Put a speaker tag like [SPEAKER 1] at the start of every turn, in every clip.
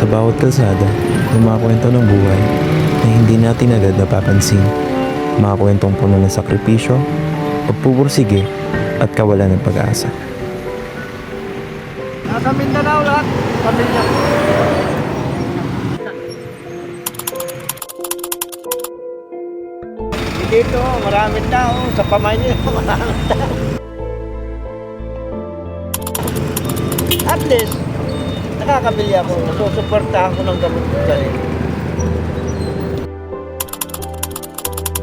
[SPEAKER 1] Sa bawat kalsada, may mga kwento ng buhay na hindi natin agad napapansin. Mga kwentong puno ng sakripisyo, pagpupursige, at kawalan ng pag-asa.
[SPEAKER 2] Nasa Mindanao lahat. Pamilya. Dito, maraming tao. Sa Pamanyo, maraming tao. At least, nakakabili ako. Nasusuportahan ko ng gamot ko sarili.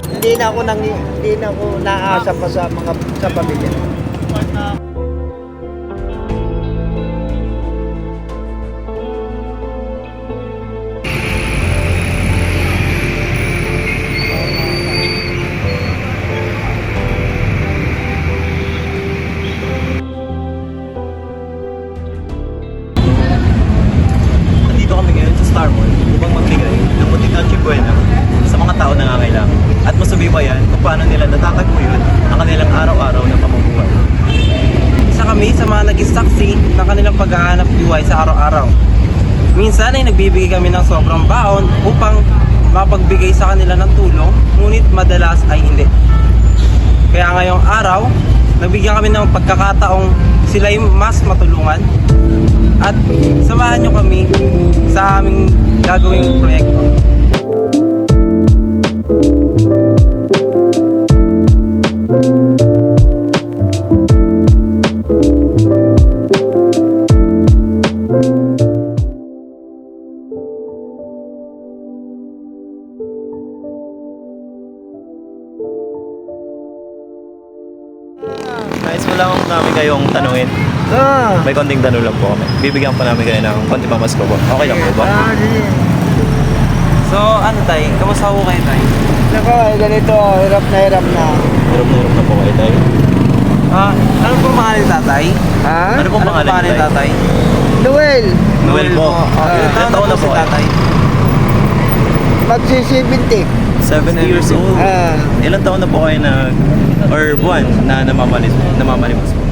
[SPEAKER 2] Hindi na ako nang hindi na ako naasa pa sa mga sa pamilya.
[SPEAKER 3] Kami sa mga
[SPEAKER 4] naging saksi ng kanilang paghahanap buhay sa araw-araw. Minsan ay nagbibigay kami ng sobrang baon upang mapagbigay sa kanila ng tulong, ngunit madalas ay hindi. Kaya ngayong araw, nabigyan kami ng pagkakataong sila ay mas matulungan at samahan nyo kami sa aming gagawing proyekto.
[SPEAKER 3] Nais mo lang namin kayong tanungin.
[SPEAKER 2] Ah,
[SPEAKER 3] May konting tanong lang po kami. Bibigyan pa namin kayo ng konti pamasko po. Okay lang po ba?
[SPEAKER 2] ah, sige.
[SPEAKER 4] So ano tay, kamusta po kayo tay?
[SPEAKER 2] Nako, eh, ganito, hirap na hirap na.
[SPEAKER 3] Hirap na hirap na po kayo tayo.
[SPEAKER 4] Ah, ano po pangalan ni tatay?
[SPEAKER 2] Ha?
[SPEAKER 3] Ano pong pangalan
[SPEAKER 4] ni tatay?
[SPEAKER 2] Noel,
[SPEAKER 3] Noel po.
[SPEAKER 4] Ah,
[SPEAKER 3] Ilan taon na po
[SPEAKER 4] si
[SPEAKER 3] kayo?
[SPEAKER 4] tatay?
[SPEAKER 2] magsi-70.
[SPEAKER 3] 70 years old.
[SPEAKER 2] Ah,
[SPEAKER 3] Ilan taon na po kayo na or buwan na namamalis namamalimos po?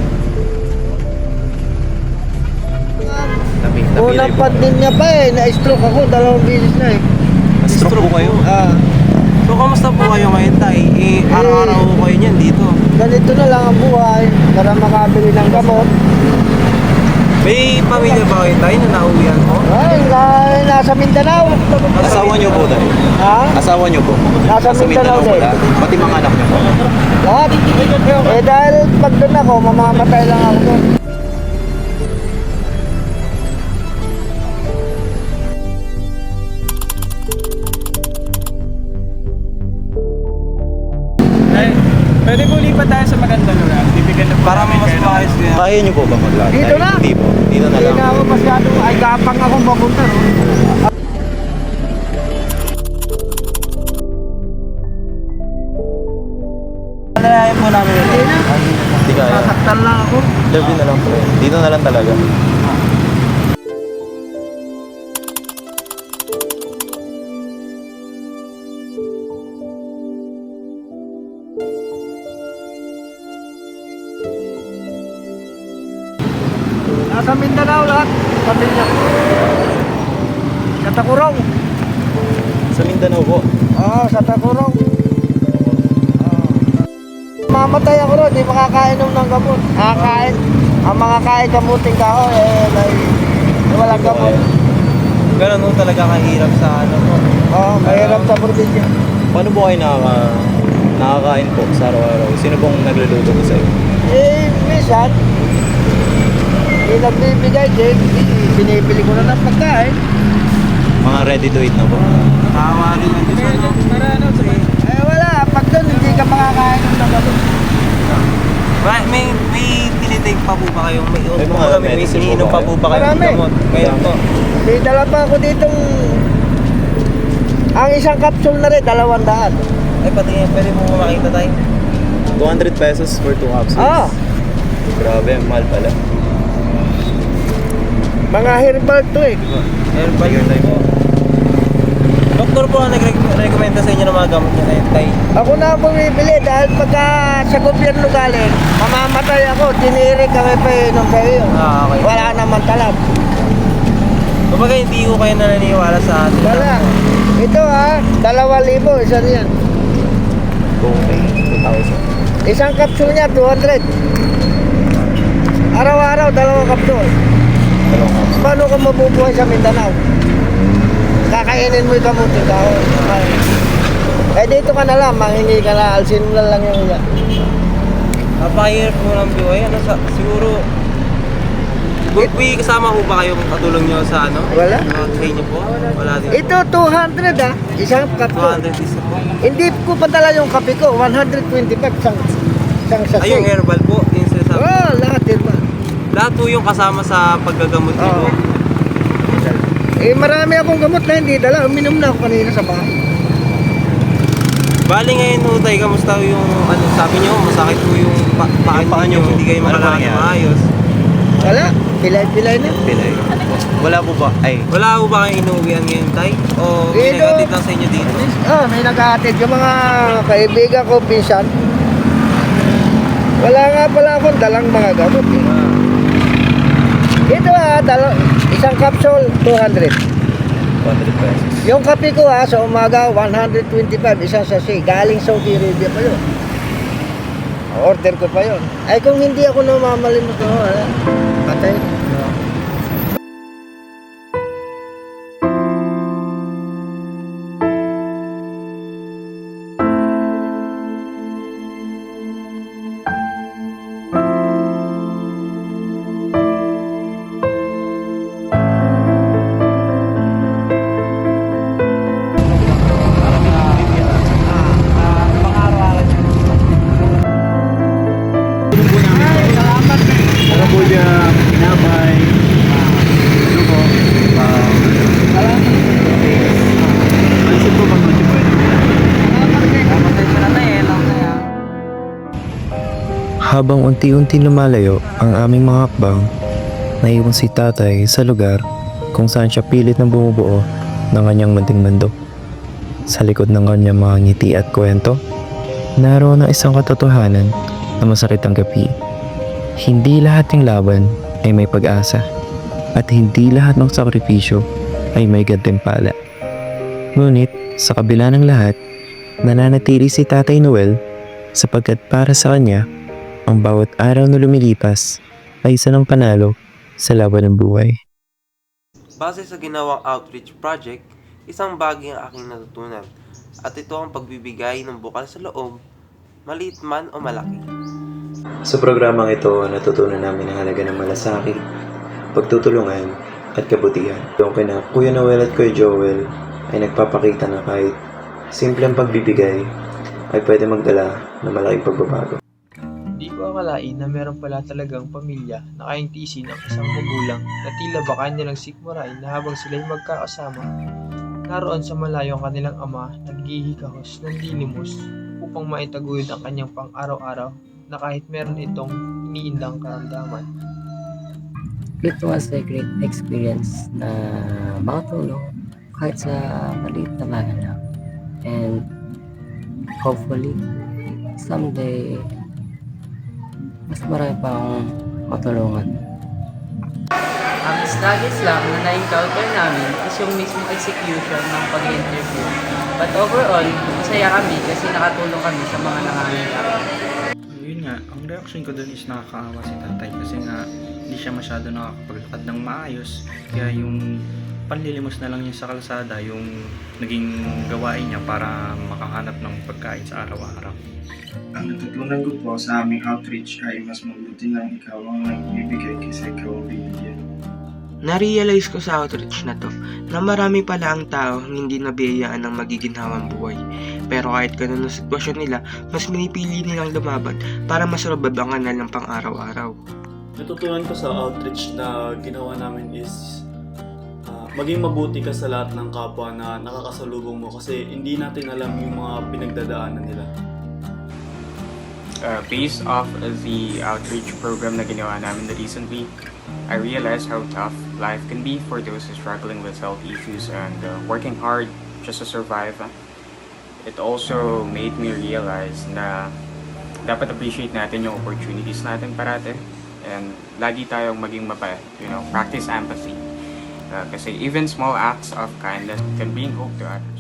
[SPEAKER 3] Nabi,
[SPEAKER 2] unang
[SPEAKER 3] po.
[SPEAKER 2] pandemya pa eh, na-stroke ako, dalawang beses na eh.
[SPEAKER 3] Stroke po kayo.
[SPEAKER 2] Ah,
[SPEAKER 4] So kamusta po kayo ngayon tay? Eh, araw-araw po kayo niyan dito.
[SPEAKER 2] ganito na lang ang buhay para makabili ng gamot.
[SPEAKER 4] May pamilya ba kayo tay na nauwihan mo?
[SPEAKER 2] Ay, na, nasa Mindanao.
[SPEAKER 3] Asawa niyo po tayo.
[SPEAKER 2] Ha?
[SPEAKER 3] Asawa niyo po.
[SPEAKER 2] Nasa Mindanao
[SPEAKER 3] po
[SPEAKER 2] din.
[SPEAKER 3] Pati mga anak niyo po.
[SPEAKER 2] Lahat. Eh dahil pag doon ako, mamamatay lang ako doon.
[SPEAKER 5] Pwede po lipat tayo sa magandang lugar. Bibigyan na po
[SPEAKER 4] Para mas
[SPEAKER 5] ng-
[SPEAKER 4] maayos yan.
[SPEAKER 3] Kaya niyo po ba maglakad?
[SPEAKER 2] Dito na.
[SPEAKER 3] Hindi po. Dito na
[SPEAKER 2] Hindi
[SPEAKER 3] lang.
[SPEAKER 2] na ako masyado, ay gapang ako mapunta. No?
[SPEAKER 4] Alalayan po namin.
[SPEAKER 2] Hindi na.
[SPEAKER 3] Hindi kaya.
[SPEAKER 2] Sasaktan lang ako.
[SPEAKER 3] Interview na lang po. Dito na lang talaga.
[SPEAKER 2] Nasa Mindanao lahat. Pamilya ko. Sa Takurong.
[SPEAKER 3] Sa Mindanao po.
[SPEAKER 2] Oo, sa Takurong. Oo. Mamatay ako ron, di makakainom ng gamot. Nakakain. Ang mga kain kamuting kahoy, eh, ay, walang gamot.
[SPEAKER 4] Ganun po talaga kahirap sa ano po.
[SPEAKER 2] Oo, mahirap sa probinsya.
[SPEAKER 3] Paano po kayo nakaka, nakakain po sa araw-araw? Sino pong nagluluto po sa iyo?
[SPEAKER 2] Eh, minsan, hindi nagbibigay din. Binibili ko na ng pagkain.
[SPEAKER 3] Mga ready to eat na po.
[SPEAKER 4] Tawa rin ang Diyos.
[SPEAKER 5] Para ano,
[SPEAKER 2] Eh, wala. Pag doon, hindi ka makakainom ng gamot.
[SPEAKER 4] May, may, may tinitake pa po ba kayong may,
[SPEAKER 3] May mga
[SPEAKER 4] may, may
[SPEAKER 3] medicine po
[SPEAKER 4] iniinom
[SPEAKER 3] ba
[SPEAKER 4] pa
[SPEAKER 3] kayo?
[SPEAKER 4] po ba kayong
[SPEAKER 2] Marami.
[SPEAKER 4] gamot? Ngayon po.
[SPEAKER 2] May dala pa ako ditong... Ang isang capsule na rin, dalawang daan.
[SPEAKER 4] Ay pati pwede mo makita tayo.
[SPEAKER 3] 200 pesos for 2 capsules.
[SPEAKER 2] Ah,
[SPEAKER 3] Grabe, mahal pala.
[SPEAKER 2] Mga herbal to eh.
[SPEAKER 4] Meron pa yun tayo. doktor po ang nagre-recommenda sa inyo ng mga gamot niya na yun, tay.
[SPEAKER 2] Ako na ang bumibili dahil pagka sa gobyerno galing, mamamatay ako, tinirik kami pa inom sa iyo.
[SPEAKER 4] Ah, okay.
[SPEAKER 2] Wala naman talab.
[SPEAKER 4] Kumbaga hindi ko kayo naniniwala sa atin.
[SPEAKER 2] Wala. Ito ha, dalawa libo, isa niyan.
[SPEAKER 1] May 2,000.
[SPEAKER 2] Isang kapsul niya, 200. Araw-araw, dalawang kapsul. Paano ka mabubuhay sa Mindanao? Kakainin mo yung kamuti ka. Eh dito ka na lang, manghingi ka na, alsin mo na lang yung iya.
[SPEAKER 4] Napakahirap po ng buhay. Ano, sa, siguro, may kasama ho ba kayong katulong nyo sa ano?
[SPEAKER 2] Wala.
[SPEAKER 4] Mga sa inyo po? Wala din.
[SPEAKER 2] Ito, 200 ah, isang kapsul.
[SPEAKER 4] 200 isa po.
[SPEAKER 2] Hindi ko padala yung kape ko, 125 isang, isang sachet.
[SPEAKER 4] Ay, yung herbal po. Yung sinasabi.
[SPEAKER 2] Oh? Lahat
[SPEAKER 4] po yung kasama sa paggagamot niyo
[SPEAKER 2] Oo.
[SPEAKER 4] po.
[SPEAKER 2] Eh, marami akong gamot na hindi dala. Uminom na ako kanina sa bahay.
[SPEAKER 4] Bali ngayon ho tayo, kamusta yung ano sabi niyo, masakit po yung pa paa
[SPEAKER 3] Yung paa
[SPEAKER 4] niyo, hindi kayo
[SPEAKER 3] Ano
[SPEAKER 4] makalakad
[SPEAKER 3] nangyari?
[SPEAKER 4] maayos.
[SPEAKER 2] Wala, pilay-pilay na.
[SPEAKER 3] Pilay. Wala po ba? Ay,
[SPEAKER 4] Wala po ba kayong inuwian ngayon tay? O
[SPEAKER 2] Dito.
[SPEAKER 4] pinagatid lang sa inyo dito?
[SPEAKER 2] Oh, may naghahatid yung mga kaibigan ko, pinsan. Wala nga pala akong dalang mga gamot eh. Ito ah, dalo, isang capsule, 200.
[SPEAKER 3] 200 pesos.
[SPEAKER 2] Yung kape ko ah, sa umaga, 125, isang sachet. Galing Saudi Arabia pa yun. Order ko pa yun. Ay kung hindi ako namamalimot ko, ah, patay.
[SPEAKER 3] Pinamay, ano po, Pansin po bang Noche Buena?
[SPEAKER 1] Habang unti-unti lumalayo ang aming mga hakbang, naiwan si tatay sa lugar kung saan siya pilit na bumubuo ng kanyang munting mundo. Sa likod ng kanyang mga ngiti at kwento, naroon ang isang katotohanan na masakit ang. Hindi lahat ng laban ay may pag-asa at hindi lahat ng sakripisyo ay may gantimpala. Ngunit sa kabila ng lahat, nananatili si Tatay Noel sapagkat para sa kanya, ang bawat araw na lumilipas ay isa ng panalo sa laban ng buhay.
[SPEAKER 4] Base sa ginawang outreach project, isang bagay ang aking natutunan at ito ang pagbibigay ng bukal sa loob, maliit man o malaki.
[SPEAKER 1] Sa programang ito, natutunan namin ang halaga ng malasakit, pagtutulungan, at kabutihan. Yung kina Kuya Noel at Kuya Joel ay nagpapakita na kahit simpleng pagbibigay ay pwede magdala ng malaking pagbabago.
[SPEAKER 5] Hindi ko akalain na meron pala talagang pamilya na kayang tiisin ang isang magulang na tila baka nilang sikmurain na habang sila'y magkakasama, naroon sa malayo ang kanilang ama naghihikahos ng lilimos upang maitaguyod ang kanyang pang-araw-araw na kahit meron itong iniindang karamdaman.
[SPEAKER 6] it was a great experience na makatulong kahit sa maliit na bagay lang. And hopefully, someday, mas marami pa akong matulungan.
[SPEAKER 7] Ang struggles lang na na-encounter namin is yung mismong execution ng pag-interview. But overall, masaya kami kasi nakatulong kami sa mga nangangailangan.
[SPEAKER 8] Ang reaction ko dun is nakakaawa si tatay kasi nga hindi siya masyado nakakapaglakad ng maayos. Kaya yung panlilimos na lang niya sa kalsada yung naging gawain niya para makahanap ng pagkain sa araw-araw.
[SPEAKER 9] Ang natutunan ko po sa aming outreach ay mas mabuti lang ikaw ang nagbibigay kaysa ikaw ang bibigyan.
[SPEAKER 10] Na-realize ko sa outreach na to na marami pala ang tao hindi nabiyayaan ng magiginhawang buhay. Pero kahit ganun ang sitwasyon nila, mas minipili nilang lumaban para masurvive ang kanilang pang araw-araw.
[SPEAKER 11] natutunan ko sa outreach na ginawa namin is ah, maging mabuti ka sa lahat ng kapwa na nakakasalubong mo kasi hindi natin alam yung mga pinagdadaanan nila.
[SPEAKER 12] uh, based off of the outreach program na ginawa namin recently, I realized how tough life can be for those struggling with health issues and uh, working hard just to survive. It also made me realize na dapat appreciate natin yung opportunities natin parate and lagi tayong maging mabait, you know, practice empathy. Uh, kasi even small acts of kindness can bring hope to others.